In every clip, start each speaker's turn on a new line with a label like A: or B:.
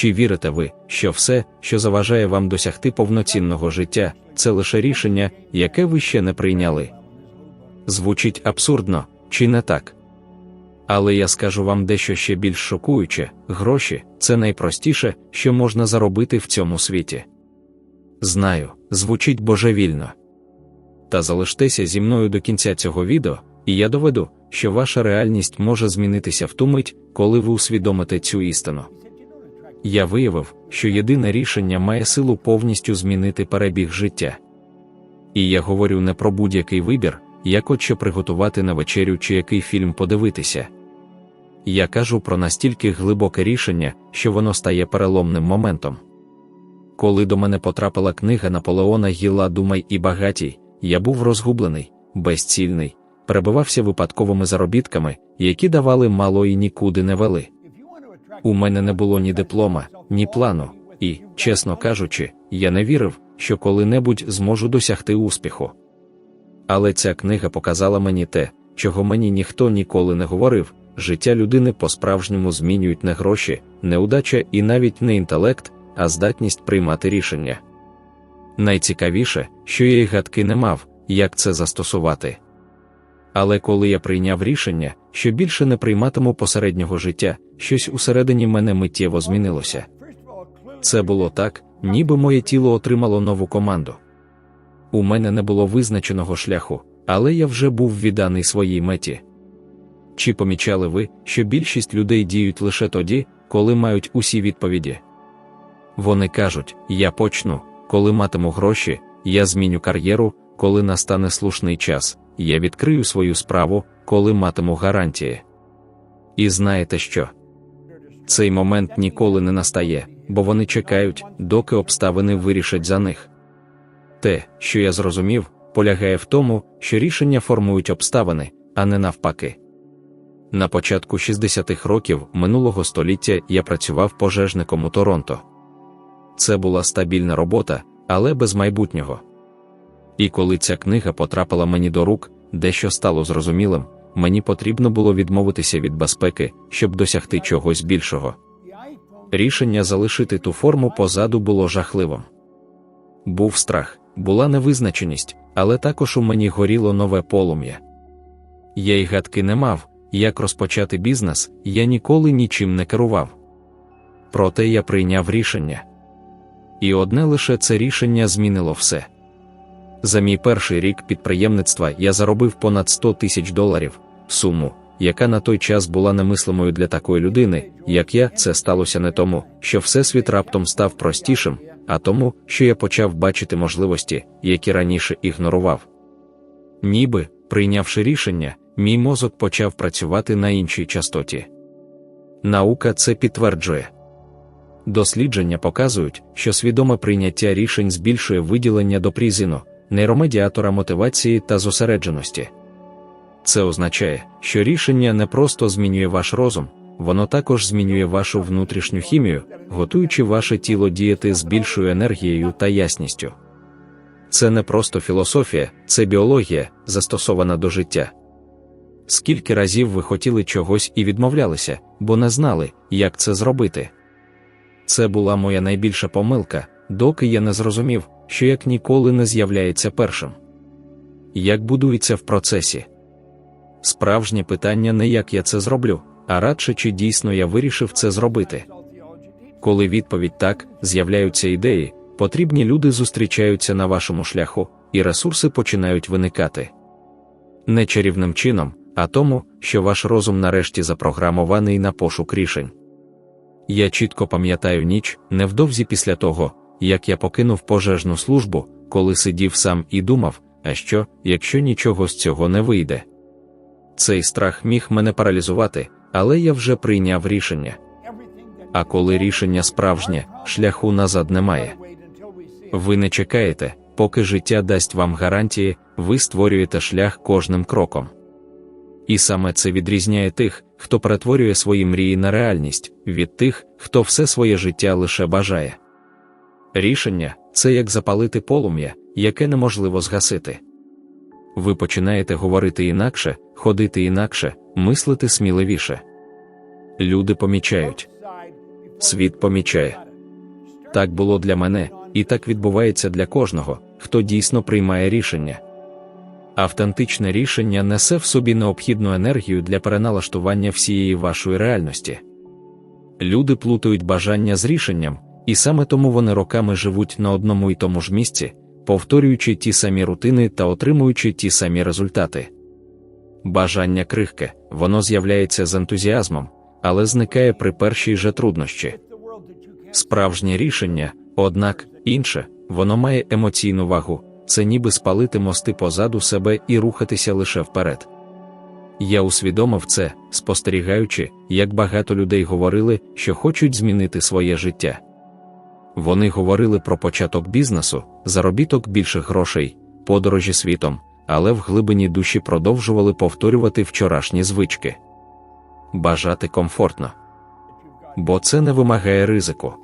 A: Чи вірите ви, що все, що заважає вам досягти повноцінного життя, це лише рішення, яке ви ще не прийняли? Звучить абсурдно, чи не так? Але я скажу вам дещо ще більш шокуюче: гроші це найпростіше, що можна заробити в цьому світі. Знаю, звучить божевільно. Та залиштеся зі мною до кінця цього відео, і я доведу, що ваша реальність може змінитися в ту мить, коли ви усвідомите цю істину. Я виявив, що єдине рішення має силу повністю змінити перебіг життя. І я говорю не про будь-який вибір, як от що приготувати на вечерю чи який фільм подивитися. Я кажу про настільки глибоке рішення, що воно стає переломним моментом. Коли до мене потрапила книга Наполеона Гілла Думай і багатій, я був розгублений, безцільний, перебивався випадковими заробітками, які давали мало і нікуди не вели. У мене не було ні диплома, ні плану, і, чесно кажучи, я не вірив, що коли-небудь зможу досягти успіху. Але ця книга показала мені те, чого мені ніхто ніколи не говорив: життя людини по-справжньому змінюють не гроші, не удача і навіть не інтелект, а здатність приймати рішення. Найцікавіше, що я й гадки не мав, як це застосувати. Але коли я прийняв рішення, що більше не прийматиму посереднього життя, щось усередині мене миттєво змінилося. Це було так, ніби моє тіло отримало нову команду. У мене не було визначеного шляху, але я вже був відданий своїй меті. Чи помічали ви, що більшість людей діють лише тоді, коли мають усі відповіді? Вони кажуть: я почну, коли матиму гроші, я зміню кар'єру, коли настане слушний час, я відкрию свою справу, коли матиму гарантії. І знаєте що? Цей момент ніколи не настає, бо вони чекають, доки обставини вирішать за них. Те, що я зрозумів, полягає в тому, що рішення формують обставини, а не навпаки. На початку 60-х років минулого століття я працював пожежником у Торонто. Це була стабільна робота, але без майбутнього. І коли ця книга потрапила мені до рук, дещо стало зрозумілим, мені потрібно було відмовитися від безпеки, щоб досягти чогось більшого. Рішення залишити ту форму позаду було жахливим. Був страх, була невизначеність, але також у мені горіло нове полум'я. Я й гадки не мав, як розпочати бізнес, я ніколи нічим не керував. Проте я прийняв рішення. І одне лише це рішення змінило все. За мій перший рік підприємництва я заробив понад 100 тисяч доларів, суму, яка на той час була немислимою для такої людини, як я, це сталося не тому, що всесвіт раптом став простішим, а тому, що я почав бачити можливості, які раніше ігнорував. Ніби, прийнявши рішення, мій мозок почав працювати на іншій частоті. Наука це підтверджує. Дослідження показують, що свідоме прийняття рішень збільшує виділення допрізину, нейромедіатора мотивації та зосередженості. Це означає, що рішення не просто змінює ваш розум, воно також змінює вашу внутрішню хімію, готуючи ваше тіло діяти з більшою енергією та ясністю. Це не просто філософія, це біологія, застосована до життя. Скільки разів ви хотіли чогось і відмовлялися, бо не знали, як це зробити. Це була моя найбільша помилка, доки я не зрозумів, що як ніколи не з'являється першим. Як будується в процесі? Справжнє питання не як я це зроблю, а радше чи дійсно я вирішив це зробити. Коли відповідь так, з'являються ідеї, потрібні люди зустрічаються на вашому шляху, і ресурси починають виникати. Не чарівним чином, а тому, що ваш розум нарешті запрограмований на пошук рішень. Я чітко пам'ятаю ніч, невдовзі після того, як я покинув пожежну службу, коли сидів сам і думав, а що, якщо нічого з цього не вийде. Цей страх міг мене паралізувати, але я вже прийняв рішення. А коли рішення справжнє, шляху назад немає. Ви не чекаєте, поки життя дасть вам гарантії, ви створюєте шлях кожним кроком. І саме це відрізняє тих, хто перетворює свої мрії на реальність, від тих, хто все своє життя лише бажає. Рішення це як запалити полум'я, яке неможливо згасити. Ви починаєте говорити інакше, ходити інакше, мислити сміливіше. Люди помічають. світ помічає. Так було для мене, і так відбувається для кожного, хто дійсно приймає рішення. Автентичне рішення несе в собі необхідну енергію для переналаштування всієї вашої реальності. Люди плутають бажання з рішенням, і саме тому вони роками живуть на одному і тому ж місці, повторюючи ті самі рутини та отримуючи ті самі результати. Бажання крихке, воно з'являється з ентузіазмом, але зникає при першій же труднощі. Справжнє рішення, однак, інше, воно має емоційну вагу, це ніби спалити мости позаду себе і рухатися лише вперед. Я усвідомив це, спостерігаючи, як багато людей говорили, що хочуть змінити своє життя. Вони говорили про початок бізнесу, заробіток більших грошей, подорожі світом, але в глибині душі продовжували повторювати вчорашні звички. Бажати комфортно. Бо це не вимагає ризику.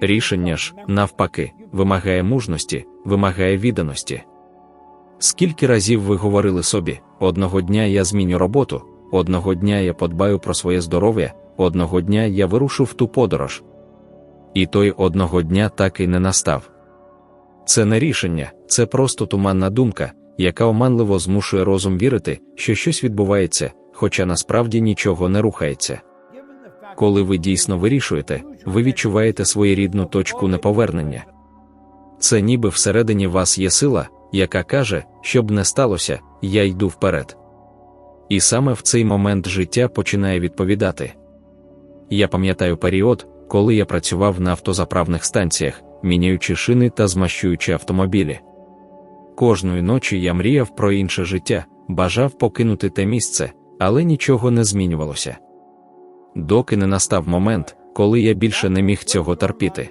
A: Рішення ж, навпаки, вимагає мужності, вимагає відданості. Скільки разів ви говорили собі, одного дня я зміню роботу, одного дня я подбаю про своє здоров'я, одного дня я вирушу в ту подорож. І той одного дня так і не настав. Це не рішення, це просто туманна думка, яка оманливо змушує розум вірити, що щось відбувається, хоча насправді нічого не рухається. Коли ви дійсно вирішуєте, ви відчуваєте своєрідну точку неповернення. Це ніби всередині вас є сила, яка каже, щоб не сталося, я йду вперед. І саме в цей момент життя починає відповідати. Я пам'ятаю період, коли я працював на автозаправних станціях, міняючи шини та змащуючи автомобілі. Кожної ночі я мріяв про інше життя, бажав покинути те місце, але нічого не змінювалося. Доки не настав момент, коли я більше не міг цього терпіти.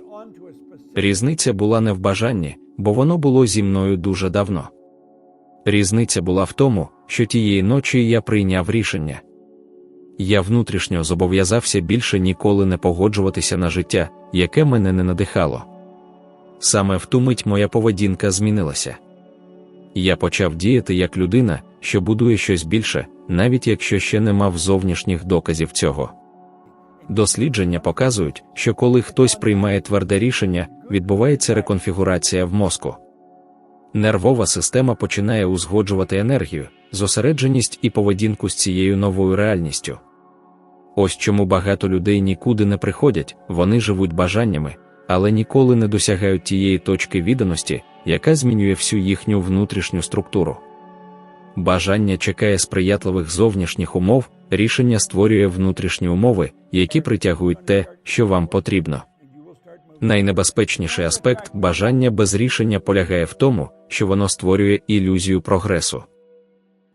A: Різниця була не в бажанні, бо воно було зі мною дуже давно. Різниця була в тому, що тієї ночі я прийняв рішення. Я внутрішньо зобов'язався більше ніколи не погоджуватися на життя, яке мене не надихало. Саме в ту мить моя поведінка змінилася. Я почав діяти як людина, що будує щось більше, навіть якщо ще не мав зовнішніх доказів цього. Дослідження показують, що коли хтось приймає тверде рішення, відбувається реконфігурація в мозку. Нервова система починає узгоджувати енергію, зосередженість і поведінку з цією новою реальністю. Ось чому багато людей нікуди не приходять, вони живуть бажаннями, але ніколи не досягають тієї точки відданості, яка змінює всю їхню внутрішню структуру. Бажання чекає сприятливих зовнішніх умов, рішення створює внутрішні умови, які притягують те, що вам потрібно. Найнебезпечніший аспект бажання без рішення полягає в тому, що воно створює ілюзію прогресу.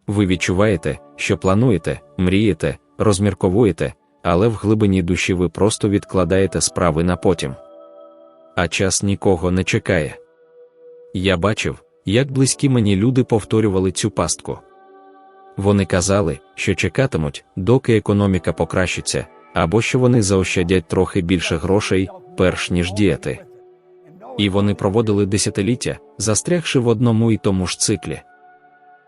A: Ви відчуваєте, що плануєте, мрієте, розмірковуєте, але в глибині душі ви просто відкладаєте справи на потім. А час нікого не чекає. Я бачив, як близькі мені люди повторювали цю пастку. Вони казали, що чекатимуть, доки економіка покращиться, або що вони заощадять трохи більше грошей, перш ніж діяти. І вони проводили десятиліття, застрягши в одному і тому ж циклі.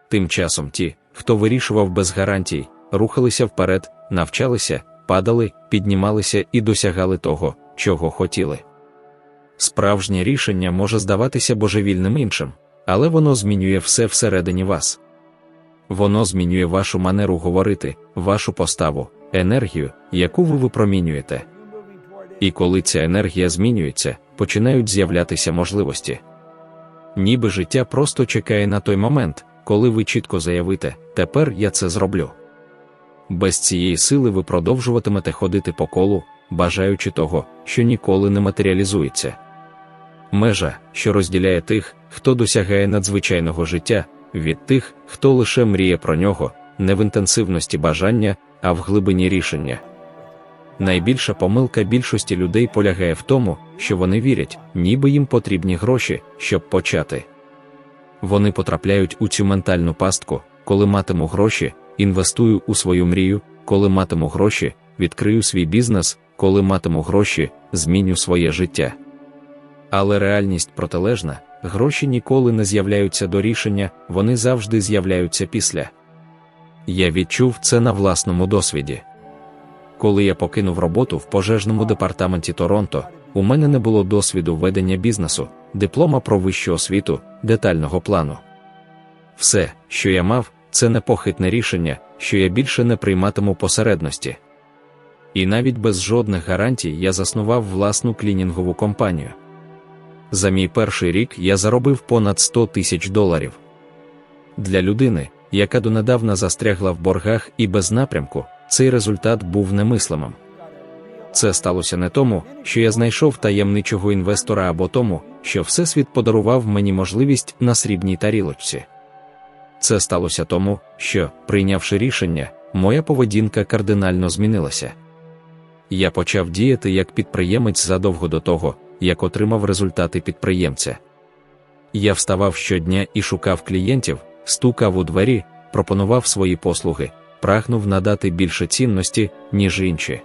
A: Тим часом ті, хто вирішував без гарантій, рухалися вперед, навчалися, падали, піднімалися і досягали того, чого хотіли. Справжнє рішення може здаватися божевільним іншим, але воно змінює все всередині вас. Воно змінює вашу манеру говорити, вашу поставу, енергію, яку ви випромінюєте. І коли ця енергія змінюється, починають з'являтися можливості. Ніби життя просто чекає на той момент, коли ви чітко заявите, тепер я це зроблю. Без цієї сили ви продовжуватимете ходити по колу, бажаючи того, що ніколи не матеріалізується. Межа, що розділяє тих, хто досягає надзвичайного життя, від тих, хто лише мріє про нього, не в інтенсивності бажання, а в глибині рішення. Найбільша помилка більшості людей полягає в тому, що вони вірять, ніби їм потрібні гроші, щоб почати. Вони потрапляють у цю ментальну пастку, коли матиму гроші, інвестую у свою мрію, коли матиму гроші, відкрию свій бізнес, коли матиму гроші, зміню своє життя. Але реальність протилежна, гроші ніколи не з'являються до рішення, вони завжди з'являються після. Я відчув це на власному досвіді Коли я покинув роботу в пожежному департаменті Торонто, у мене не було досвіду ведення бізнесу, диплома про вищу освіту, детального плану. Все, що я мав, це непохитне рішення, що я більше не прийматиму посередності. І навіть без жодних гарантій я заснував власну клінінгову компанію. За мій перший рік я заробив понад 100 тисяч доларів. Для людини, яка донедавна застрягла в боргах і без напрямку, цей результат був немислимим. Це сталося не тому, що я знайшов таємничого інвестора або тому, що Всесвіт подарував мені можливість на срібній тарілочці. Це сталося тому, що, прийнявши рішення, моя поведінка кардинально змінилася. Я почав діяти як підприємець задовго до того, як отримав результати підприємця. Я вставав щодня і шукав клієнтів, стукав у двері, пропонував свої послуги, прагнув надати більше цінності, ніж інші.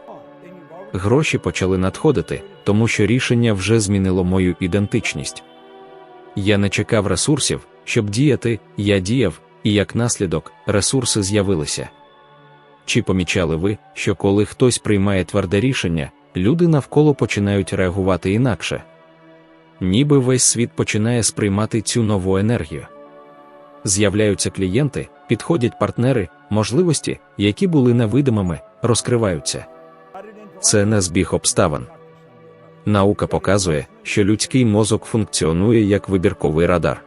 A: Гроші почали надходити, тому що рішення вже змінило мою ідентичність. Я не чекав ресурсів, щоб діяти, я діяв, і як наслідок, ресурси з'явилися. Чи помічали ви, що коли хтось приймає тверде рішення, люди навколо починають реагувати інакше? Ніби весь світ починає сприймати цю нову енергію. З'являються клієнти, підходять партнери, можливості, які були невидимими, розкриваються. Це не збіг обставин. Наука показує, що людський мозок функціонує як вибірковий радар.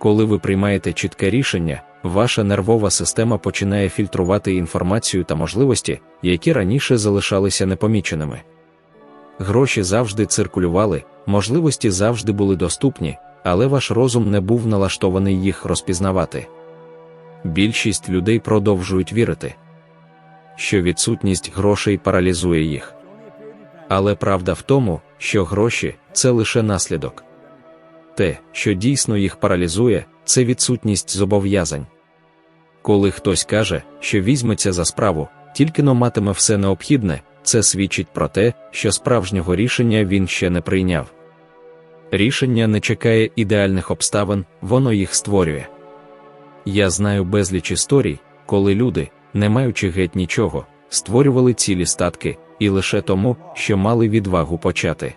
A: Коли ви приймаєте чітке рішення, ваша нервова система починає фільтрувати інформацію та можливості, які раніше залишалися непоміченими. Гроші завжди циркулювали, можливості завжди були доступні, але ваш розум не був налаштований їх розпізнавати. Більшість людей продовжують вірити, що відсутність грошей паралізує їх. Але правда в тому, що гроші це лише наслідок. Те, що дійсно їх паралізує, це відсутність зобов'язань. Коли хтось каже, що візьметься за справу, тільки но матиме все необхідне, це свідчить про те, що справжнього рішення він ще не прийняв. Рішення не чекає ідеальних обставин, воно їх створює. Я знаю безліч історій, коли люди, не маючи геть нічого, створювали цілі статки, і лише тому, що мали відвагу почати.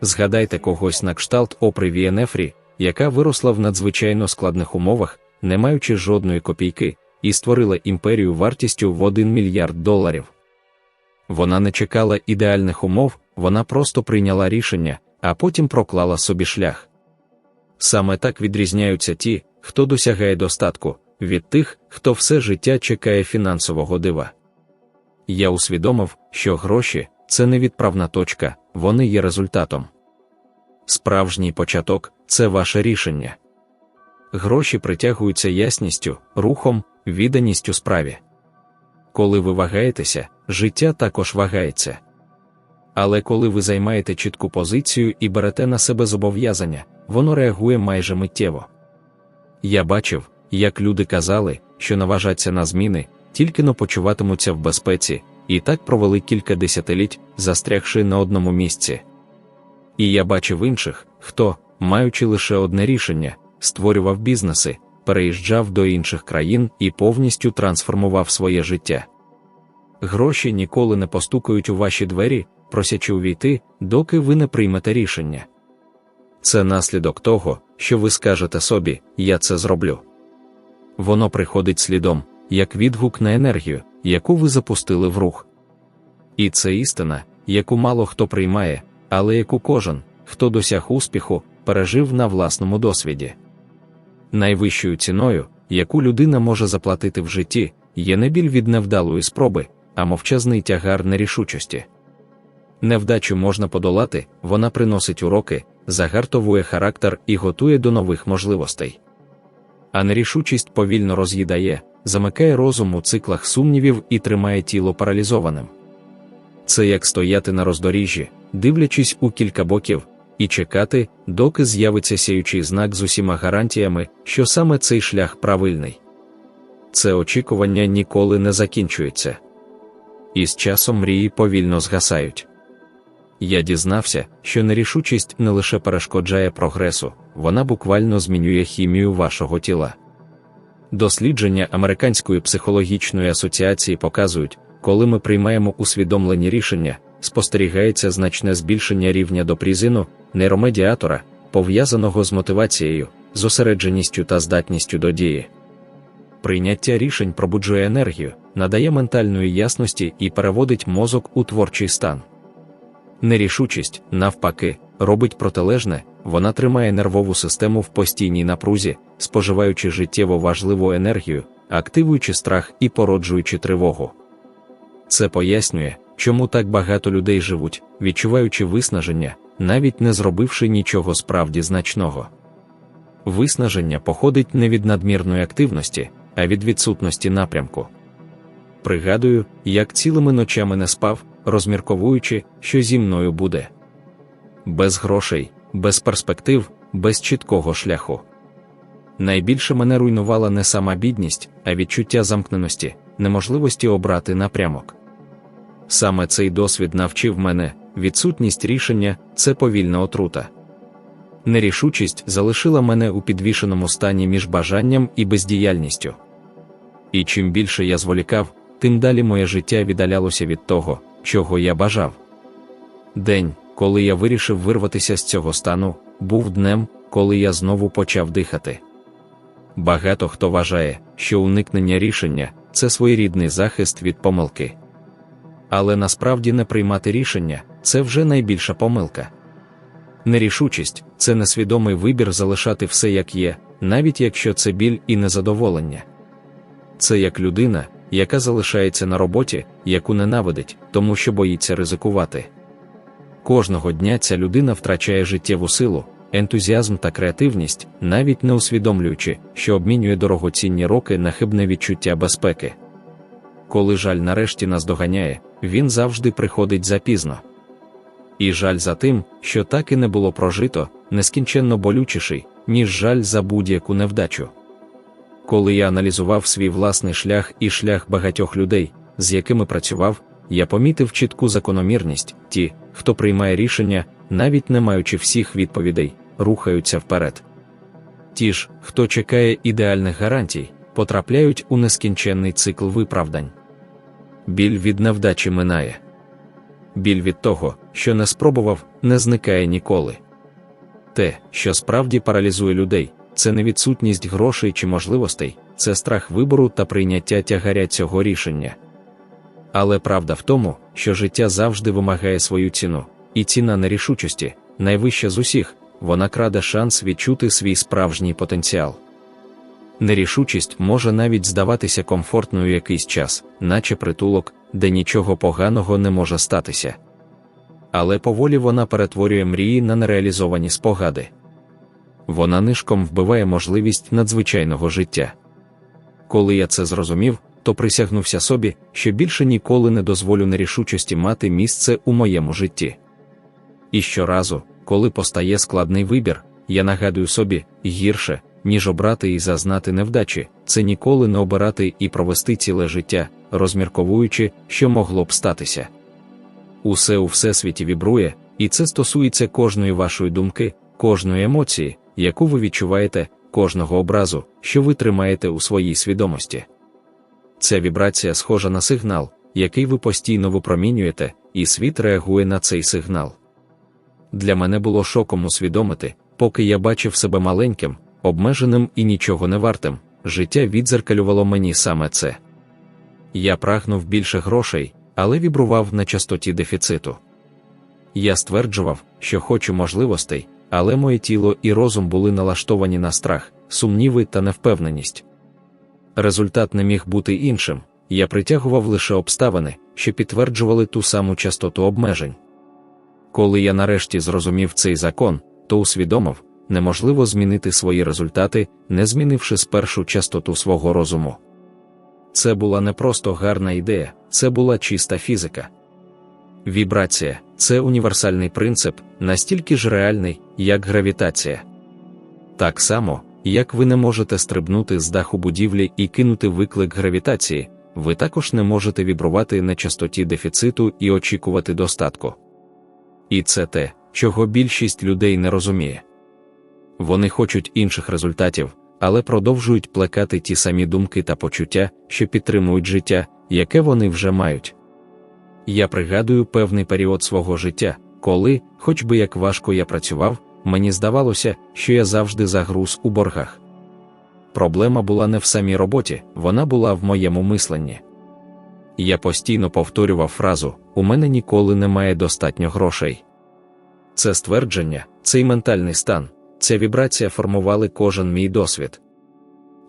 A: Згадайте когось на кшталт Опри Вієнефрі, яка виросла в надзвичайно складних умовах, не маючи жодної копійки, і створила імперію вартістю в 1 мільярд доларів. Вона не чекала ідеальних умов, вона просто прийняла рішення, а потім проклала собі шлях. Саме так відрізняються ті, хто досягає достатку, від тих, хто все життя чекає фінансового дива. Я усвідомив, що гроші це не відправна точка, вони є результатом. Справжній початок це ваше рішення. Гроші притягуються ясністю, рухом, відданістю справі. Коли ви вагаєтеся, життя також вагається. Але коли ви займаєте чітку позицію і берете на себе зобов'язання, воно реагує майже миттєво. Я бачив, як люди казали, що наважаться на зміни, тільки но почуватимуться в безпеці, і так провели кілька десятиліть, застрягши на одному місці. І я бачив інших, хто, маючи лише одне рішення, створював бізнеси, переїжджав до інших країн і повністю трансформував своє життя. Гроші ніколи не постукають у ваші двері, просячи увійти, доки ви не приймете рішення. Це наслідок того, що ви скажете собі, я це зроблю. Воно приходить слідом, як відгук на енергію, яку ви запустили в рух. І це істина, яку мало хто приймає, але яку кожен, хто досяг успіху, пережив на власному досвіді. Найвищою ціною, яку людина може заплатити в житті, є не біль від невдалої спроби, а мовчазний тягар нерішучості. Невдачу можна подолати, вона приносить уроки, загартовує характер і готує до нових можливостей. А нерішучість повільно роз'їдає, замикає розум у циклах сумнівів і тримає тіло паралізованим. Це як стояти на роздоріжжі, дивлячись у кілька боків, і чекати, доки з'явиться сяючий знак з усіма гарантіями, що саме цей шлях правильний. Це очікування ніколи не закінчується. І з часом мрії повільно згасають. Я дізнався, що нерішучість не лише перешкоджає прогресу, вона буквально змінює хімію вашого тіла. Дослідження Американської психологічної асоціації показують, коли ми приймаємо усвідомлені рішення, спостерігається значне збільшення рівня допрізину, нейромедіатора, пов'язаного з мотивацією, зосередженістю та здатністю до дії. Прийняття рішень пробуджує енергію, надає ментальної ясності і переводить мозок у творчий стан. Нерішучість, навпаки, робить протилежне, вона тримає нервову систему в постійній напрузі, споживаючи життєво важливу енергію, активуючи страх і породжуючи тривогу. Це пояснює, чому так багато людей живуть, відчуваючи виснаження, навіть не зробивши нічого справді значного. Виснаження походить не від надмірної активності, а від відсутності напрямку. Пригадую, як цілими ночами не спав, розмірковуючи, що зі мною буде. Без грошей, без перспектив, без чіткого шляху. Найбільше мене руйнувала не сама бідність, а відчуття замкненості, неможливості обрати напрямок. Саме цей досвід навчив мене, відсутність рішення це повільна отрута. Нерішучість залишила мене у підвішеному стані між бажанням і бездіяльністю. І чим більше я зволікав, тим далі моє життя віддалялося від того, чого я бажав. День, коли я вирішив вирватися з цього стану, був днем, коли я знову почав дихати. Багато хто вважає, що уникнення рішення це своєрідний захист від помилки. Але насправді не приймати рішення це вже найбільша помилка. Нерішучість це несвідомий вибір залишати все як є, навіть якщо це біль і незадоволення. Це як людина, яка залишається на роботі, яку ненавидить, тому що боїться ризикувати. Кожного дня ця людина втрачає життєву силу, ентузіазм та креативність, навіть не усвідомлюючи, що обмінює дорогоцінні роки на хибне відчуття безпеки. Коли жаль нарешті нас доганяє, він завжди приходить запізно. І жаль за тим, що так і не було прожито, нескінченно болючіший, ніж жаль за будь-яку невдачу. Коли я аналізував свій власний шлях і шлях багатьох людей, з якими працював, я помітив чітку закономірність ті, хто приймає рішення, навіть не маючи всіх відповідей, рухаються вперед. Ті ж, хто чекає ідеальних гарантій, потрапляють у нескінченний цикл виправдань. Біль від невдачі минає. Біль від того, що не спробував, не зникає ніколи. Те, що справді паралізує людей, це не відсутність грошей чи можливостей, це страх вибору та прийняття тягаря цього рішення. Але правда в тому, що життя завжди вимагає свою ціну, і ціна нерішучості, найвища з усіх, вона краде шанс відчути свій справжній потенціал. Нерішучість може навіть здаватися комфортною якийсь час, наче притулок, де нічого поганого не може статися. Але поволі вона перетворює мрії на нереалізовані спогади. Вона нишком вбиває можливість надзвичайного життя. Коли я це зрозумів, то присягнувся собі, що більше ніколи не дозволю нерішучості мати місце у моєму житті. І щоразу, коли постає складний вибір, я нагадую собі гірше, ніж обрати і зазнати невдачі, це ніколи не обирати і провести ціле життя, розмірковуючи, що могло б статися. Усе у всесвіті вібрує, і це стосується кожної вашої думки, кожної емоції, яку ви відчуваєте, кожного образу, що ви тримаєте у своїй свідомості. Ця вібрація схожа на сигнал, який ви постійно випромінюєте, і світ реагує на цей сигнал. Для мене було шоком усвідомити, поки я бачив себе маленьким, обмеженим і нічого не вартим, життя відзеркалювало мені саме це. Я прагнув більше грошей, але вібрував на частоті дефіциту. Я стверджував, що хочу можливостей, але моє тіло і розум були налаштовані на страх, сумніви та невпевненість. Результат не міг бути іншим, я притягував лише обставини, що підтверджували ту саму частоту обмежень. Коли я нарешті зрозумів цей закон, то усвідомив, неможливо змінити свої результати, не змінивши спершу частоту свого розуму. Це була не просто гарна ідея, це була чиста фізика. Вібрація це універсальний принцип, настільки ж реальний, як гравітація. Так само, як ви не можете стрибнути з даху будівлі і кинути виклик гравітації, ви також не можете вібрувати на частоті дефіциту і очікувати достатку. І це те, чого більшість людей не розуміє. Вони хочуть інших результатів, але продовжують плекати ті самі думки та почуття, що підтримують життя, яке вони вже мають. Я пригадую певний період свого життя, коли, хоч би як важко я працював, мені здавалося, що я завжди загруз у боргах. Проблема була не в самій роботі, вона була в моєму мисленні. Я постійно повторював фразу: у мене ніколи немає достатньо грошей. Це ствердження, цей ментальний стан, ця вібрація формували кожен мій досвід.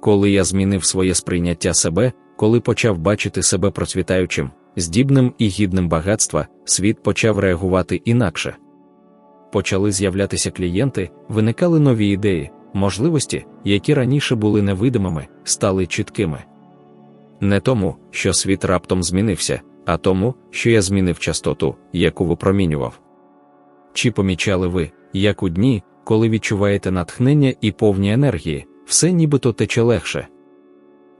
A: Коли я змінив своє сприйняття себе, коли почав бачити себе процвітаючим, здібним і гідним багатства, світ почав реагувати інакше. Почали з'являтися клієнти, виникали нові ідеї, можливості, які раніше були невидимими, стали чіткими. Не тому, що світ раптом змінився, а тому, що я змінив частоту, яку випромінював. Чи помічали ви, як у дні, коли відчуваєте натхнення і повні енергії, все нібито тече легше?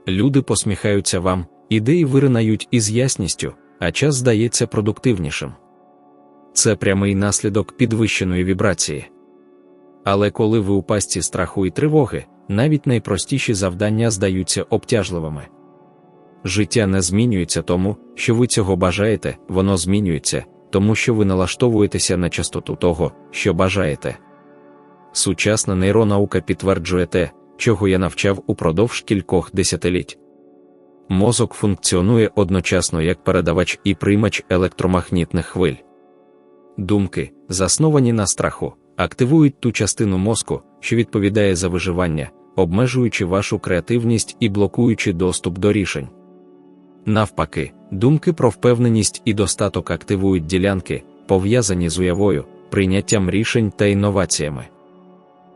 A: Люди посміхаються вам, ідеї виринають із ясністю, а час здається продуктивнішим. Це прямий наслідок підвищеної вібрації. Але коли ви у пастці страху і тривоги, навіть найпростіші завдання здаються обтяжливими. Життя не змінюється тому, що ви цього бажаєте, воно змінюється, тому що ви налаштовуєтеся на частоту того, що бажаєте. Сучасна нейронаука підтверджує те, чого я навчав упродовж кількох десятиліть. Мозок функціонує одночасно як передавач і приймач електромагнітних хвиль. Думки, засновані на страху, активують ту частину мозку, що відповідає за виживання, обмежуючи вашу креативність і блокуючи доступ до рішень. Навпаки, думки про впевненість і достаток активують ділянки, пов'язані з уявою, прийняттям рішень та інноваціями.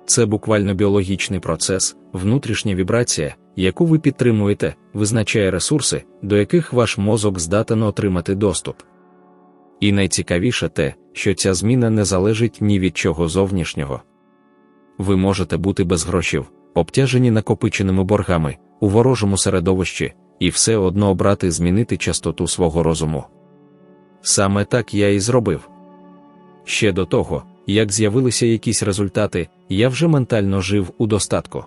A: Це буквально біологічний процес, внутрішня вібрація, яку ви підтримуєте, визначає ресурси, до яких ваш мозок здатен отримати доступ. І найцікавіше те, що ця зміна не залежить ні від чого зовнішнього. Ви можете бути без грошів, обтяжені накопиченими боргами, у ворожому середовищі, і все одно обрати змінити частоту свого розуму. Саме так я і зробив. Ще до того, як з'явилися якісь результати, я вже ментально жив у достатку.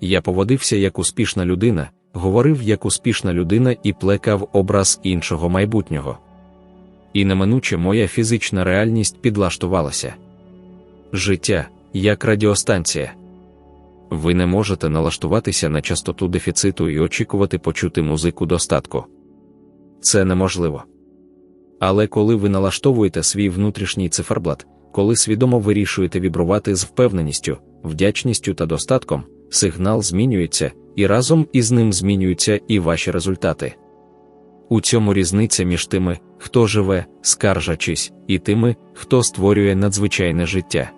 A: Я поводився як успішна людина, говорив як успішна людина і плекав образ іншого майбутнього. І неминуче моя фізична реальність підлаштувалася. Життя як радіостанція. Ви не можете налаштуватися на частоту дефіциту і очікувати почути музику достатку. Це неможливо. Але коли ви налаштовуєте свій внутрішній циферблат, коли свідомо вирішуєте вібрувати з впевненістю, вдячністю та достатком, сигнал змінюється, і разом із ним змінюються і ваші результати. У цьому різниця між тими, хто живе, скаржачись, і тими, хто створює надзвичайне життя.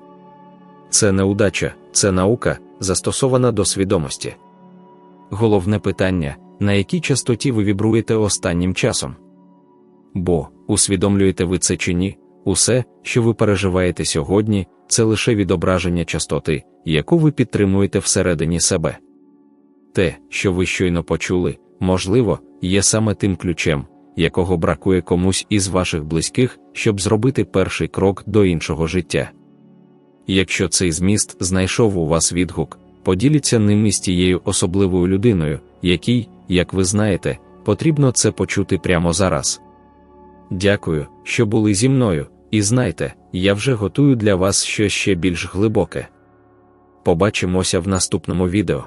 A: Це не удача, це наука, застосована до свідомості. Головне питання, на якій частоті ви вібруєте останнім часом. Бо, усвідомлюєте ви це чи ні, усе, що ви переживаєте сьогодні, це лише відображення частоти, яку ви підтримуєте всередині себе. Те, що ви щойно почули, можливо, є саме тим ключем, якого бракує комусь із ваших близьких, щоб зробити перший крок до іншого життя. Якщо цей зміст знайшов у вас відгук, поділіться ним із тією особливою людиною, якій, як ви знаєте, потрібно це почути прямо зараз. Дякую, що були зі мною, і знайте, я вже готую для вас щось ще більш глибоке. Побачимося в наступному відео.